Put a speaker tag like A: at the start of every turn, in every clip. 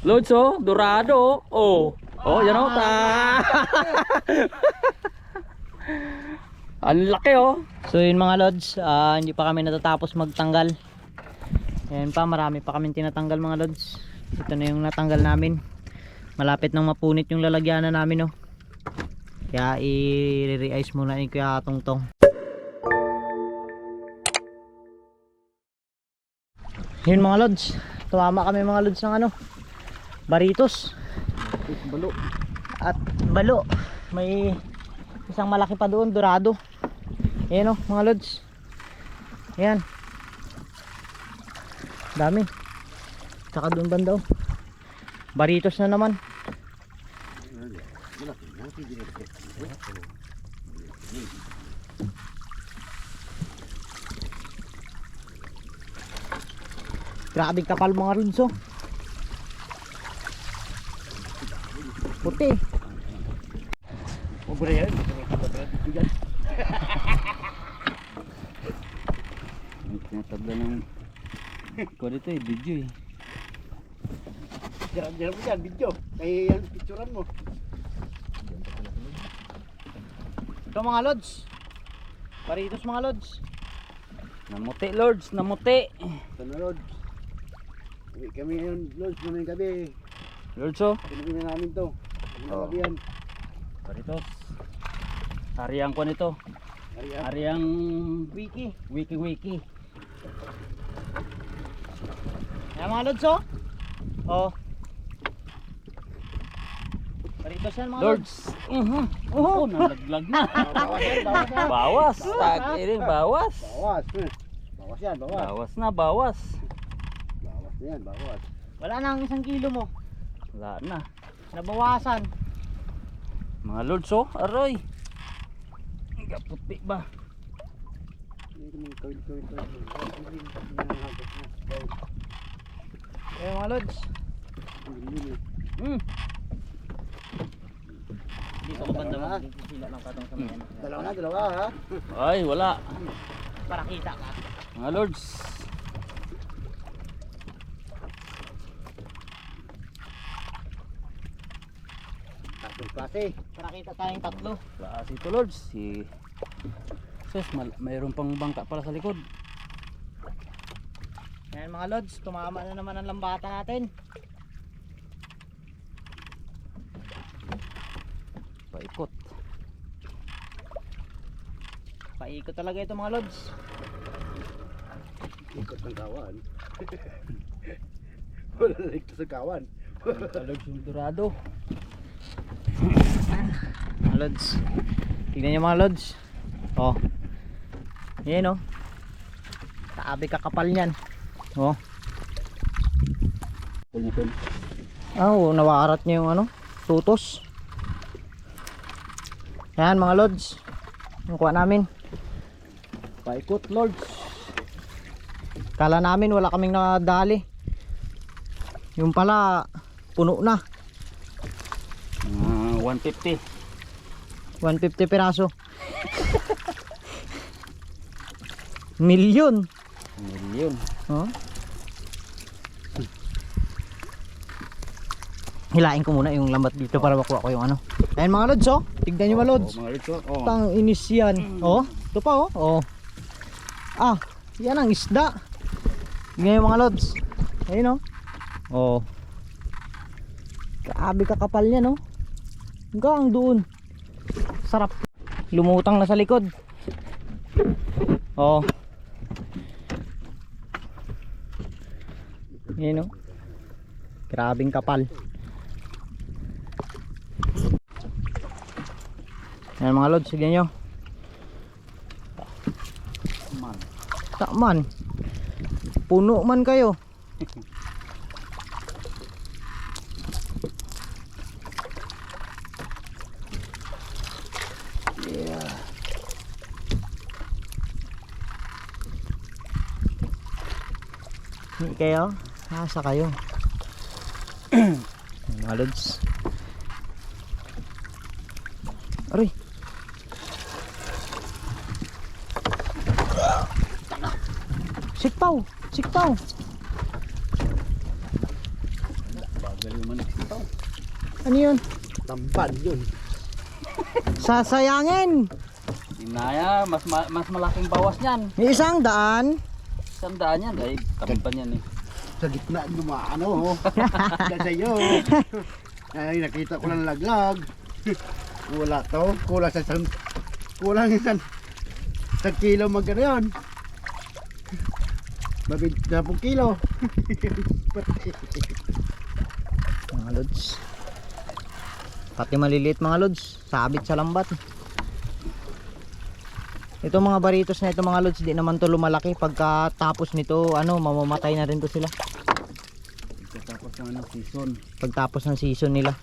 A: Lods oh, dorado. Oh. Oh, yan oh. Ta. Ang laki oh.
B: So yun mga lods, ah, hindi pa kami natatapos magtanggal. Ayan pa, marami pa kami tinatanggal mga lods. Ito na yung natanggal namin. Malapit nang mapunit yung lalagyanan namin no. Kaya i-re-ice muna ni Kuya Tongtong. Yun mga lods, tumama kami mga lods ng ano, baritos.
A: Balo.
B: At balo, may isang malaki pa doon, dorado. Ayan o, mga lods. Ayan. Dami. Tsaka doon banda o. Baritos na naman. Grabe kapal mga lods o. Puti.
A: Pobre yan. Tinatabla ng ko dito eh, video eh.
C: Jarang-jarang mo yan, video. Kaya yan, picturean mo.
B: Ito mga lods. Baritos mga lods.
A: Namuti lords, namuti.
C: Ito na, Lord. Uwi kami ngayon, Lord, mamayang gabi.
A: Lords oh.
C: Pinuwi na namin to. Ang
A: Oo.
C: gabi yan.
A: Baritos. Ariang ko nito.
C: Ari,
A: Ariang wiki. Wiki wiki.
B: Ayan mga lods oh. Oh. Baritos yan mga lods.
A: Mhm. Oh, nalaglag na.
C: Bawas yan, bawas yan.
A: bawas. Tag iring bawas.
C: Bawas. eh. Bawas yan, bawas.
A: Bawas na, bawas.
C: Bawas na yan, bawas.
B: Wala na ang isang kilo mo.
A: Wala na.
B: Nabawasan.
A: Mga lords oh, aroy. Ang puti ba?
C: Hindi naman kawil, kawil, kawil. Hindi na hagos na. Kawil.
B: Ayan mga lods.
A: Hmm.
B: Dito ko banda mo. Dito sila ng katong sa mga.
C: Dalawa na, dalawa ha.
A: Ay, wala.
B: Para kita ka.
A: Mga lords.
C: Tatlong klase.
B: Para kita tayong tatlo.
A: Klase ito lords. Si Sus, mal- mayroon pang bangka pala sa likod.
B: Ayan mga lods. Tumama na naman ang lambata natin.
A: Paikot.
B: Paikot talaga ito mga lods.
C: Ikot ng kawan. Wala na ito sa kawan.
A: Lords yung dorado.
B: Mga lods. Tingnan nyo mga lods. Oh. Yan oh. Kaabi kakapal niyan. Oh. Ah, oh, nawaarat niya yung ano, tutos. Yan mga lods. Yung kuha namin.
A: Paikot lords.
B: Kala namin wala kaming nadali. Yung pala puno na.
A: Ah, 150.
B: 150 piraso. Milyon.
A: Milyon.
B: Oh. Hilain ko muna yung lambat dito para makuha ko yung ano. Ayan mga lods oh. Tignan nyo mga lods.
A: Oh, mga lords oh. oh.
B: Tang inis yan. Oh. Ito pa oh. Oh. Ah. Yan ang isda. Tignan nyo mga lods. Ayun oh. Oh. Grabe kakapal niya no. Hanggang doon. Sarap. Lumutang na sa likod. Oh. Yan oh. Grabing kapal. Yan mga lods, sige nyo.
A: Man.
B: Takman. Puno man kayo. Hindi kayo? Nasa kayo? Mga lods. Aray. Sikpaw! Sikpaw!
A: Bagal
C: to.
B: Ano yun?
C: Tampan yun.
B: Sasayangin!
A: Inaya, mas ma- mas malaking bawas niyan.
B: May isang daan.
A: Isang daan yan, dahil tampan yan eh.
C: Sa gitna dumaano. Kasi yun. Ay, nakita ko lang laglag. Wala to. Kulang sa isang... Kulang isang... Sa kilo magkano yun. Mabid na pong kilo.
B: Mga lods. Pati maliliit mga lods. Sabit sa lambat. Ito mga baritos na ito mga lods, di naman to lumalaki. Pagkatapos nito, ano, mamamatay na rin to sila.
A: Ng ano, season.
B: Pagtapos ng season nila.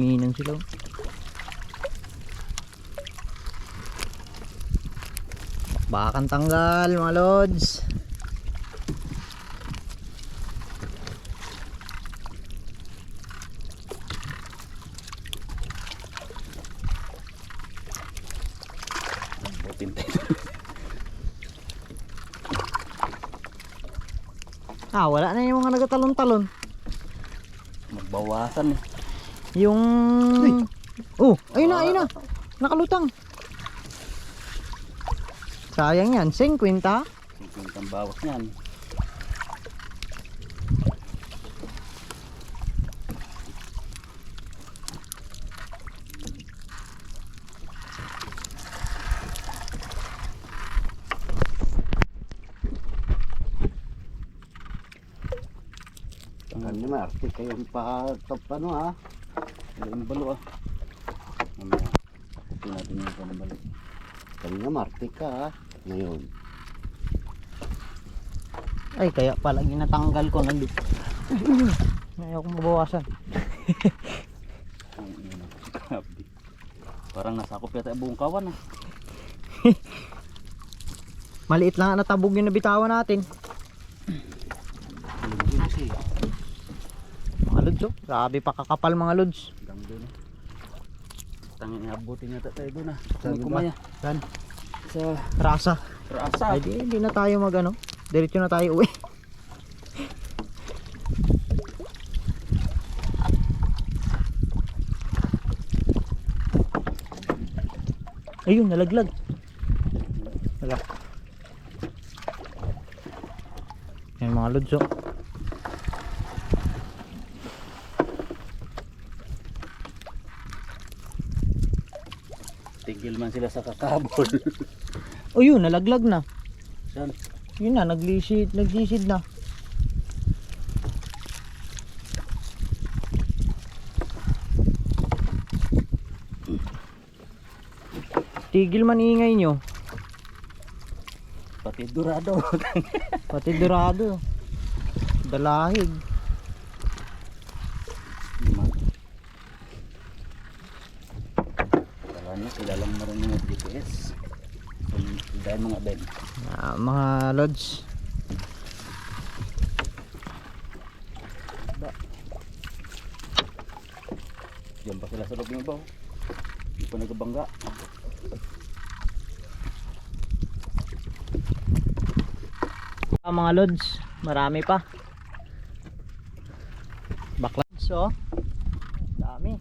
B: Tinginan sila. Bakang tanggal mga lods. Ah, wala na yung mga nagatalon-talon.
A: Magbawasan eh.
B: Yung... Oh, ayun na, ayun na. Nakalutang. Sayang yan. 50.
A: Singkong ang bawas niyan.
C: Ano naman, arte kayong pa top ano ha.
A: Ang balo ah. Mamaya. Ito natin yung panabalo.
C: Kanina Marte ka ha. Ngayon.
B: Ay, kaya pala ginatanggal ko nandito. Ayaw ko mabawasan.
A: Parang nasakop yata yung buong kawan ah.
B: Maliit lang ang natabog yung nabitawan natin.
C: Kasi,
B: Mga lods oh. Grabe pa kakapal mga lods.
A: Doon ah. Tangin abutin yata tayo doon ah.
C: Saan
A: kumaya.
C: Saan?
A: Sa
B: Rasa.
A: rasa.
B: Ay di, di na tayo mag ano. Diretso na tayo uwi. Ayun, nalaglag. Wala. Yan mga lods
A: man sila sa kakabol.
B: Oh yun, nalaglag na.
A: Saan?
B: Yun na, naglisid, naglisid na. Tigil man ingay nyo.
A: Pati durado.
B: Pati dorado. Dalahig.
A: Kala niya sila lang marunong mag GPS. Dahil mga bed.
B: Ah, mga lods.
A: Diyan pa sila sa loob ng baw. Hindi pa nagabangga.
B: Ah, mga lods, marami pa. Baklads oh. Dami.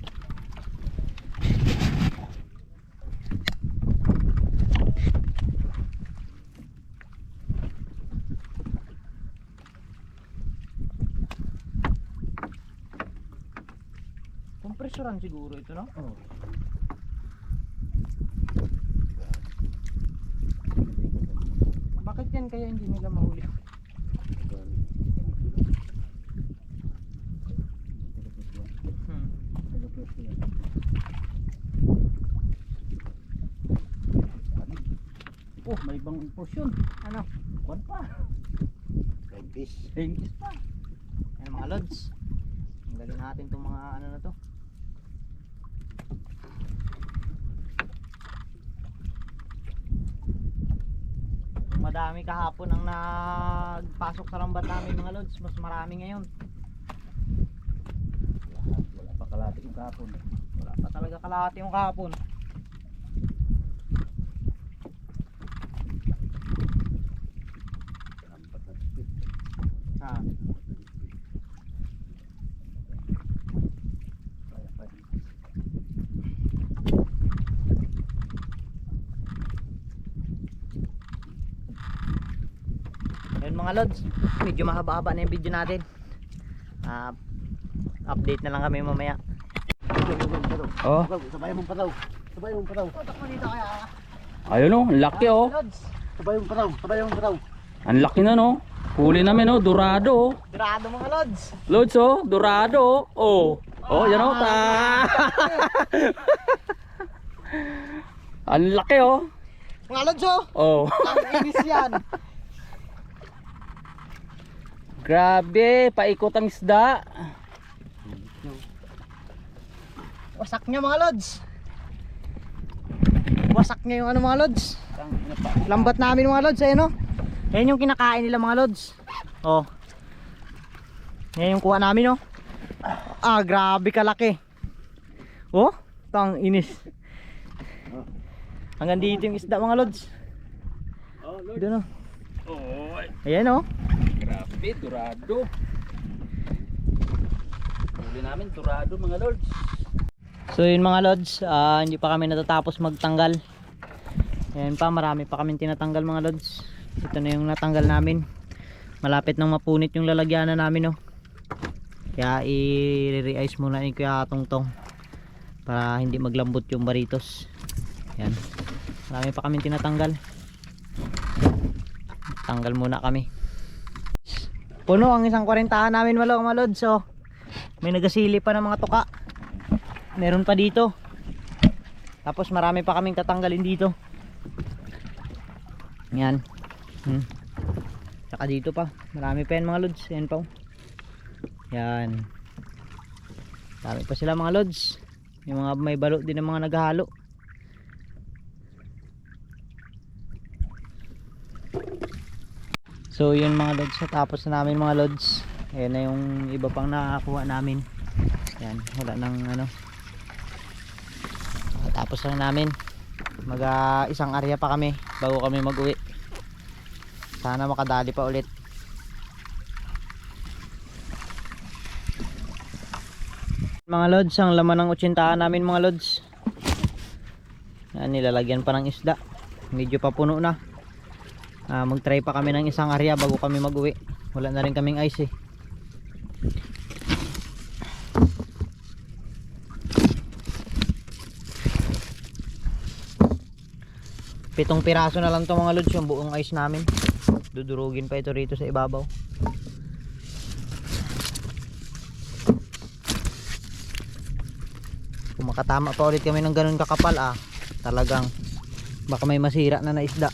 B: Kompresoran siguro ito, no?
A: Oh.
B: Bakit yan kaya hindi nila mahuli? Hmm.
A: Oh, may ibang portion.
B: Ano?
A: Kwan pa.
C: Kempis.
A: Hengkis pa.
B: Yan mga lods. Tanggalin natin itong mga ano na to. Madami kahapon ang nagpasok sa lambat namin mga lods. Mas marami ngayon.
A: Lahat, wala pa kalati yung kapon.
B: Wala pa talaga kalahati yung kahapon.
A: Lambat na tipid.
B: Ah,
A: Kaya pa rin.
B: Yun mga lods, medyo mahaba-haba na yung video natin. Ah, update na lang kami mamaya.
A: Oh,
C: Sabay mong pataw. Sabay mong pataw.
A: Ayun oh, ang laki oh.
B: Lods,
C: Sabay mong pataw. Sabay mong pataw.
A: Ang laki na no. Huli namin oh, dorado oh.
B: grado mga lods.
A: Loads oh, dorado oh. Oh, oh yan oh. Ta ang laki oh.
B: Mga lods oh,
A: Oh.
B: ang inis yan.
A: Grabe, paikot ang isda.
B: Wasak niya mga lods. Wasak niya yung ano mga lods. Lambat namin mga lods, ayun oh. Yan yung kinakain nila mga lods. Oh. Yan yung kuha namin oh. Ah, grabe kalaki. Oh, tang inis. Hanggang dito yung isda mga lods.
A: Oh, Lord.
B: Doon oh.
A: Oh,
B: Ayan oh.
A: Grabe, dorado. Huli namin dorado mga lords.
B: So yun mga lods, ah, hindi pa kami natatapos magtanggal. Ayan pa, marami pa kami tinatanggal mga lods. Ito na yung natanggal namin. Malapit nang mapunit yung lalagyanan namin oh. Kaya i-re-ice muna ni Kuya Tongtong para hindi maglambot yung baritos. Ayan. Marami pa kami tinatanggal. Tanggal muna kami. Puno ang isang kwarintahan namin malo mga lods oh. May nagasili pa ng mga tuka. Meron pa dito. Tapos marami pa kaming tatanggalin dito. Yan. Hmm. saka dito pa. Marami pa yan mga lods. Yan pa oh. yan. Dami pa sila mga lods. Yung mga may balo din ng mga naghahalo so yun mga lods natapos na namin mga lods. Ayan na yung iba pang nakakuha namin. Yan wala nang ano. Tapos lang namin. Mag ah, isang area pa kami bago kami mag uwi sana makadali pa ulit. Mga lods ang laman ng utsintahan namin mga lods. Yan, nilalagyan pa ng isda. Medyo pa puno na Ah, mag try pa kami ng isang area bago kami mag uwi wala na rin kaming ice eh. Pitong piraso na lang to mga lods yung buong ice namin. Dudurugin pa ito rito sa ibabaw. Kung makatama pa ulit kami ng ganun kakapal ah talagang baka may masira na na isda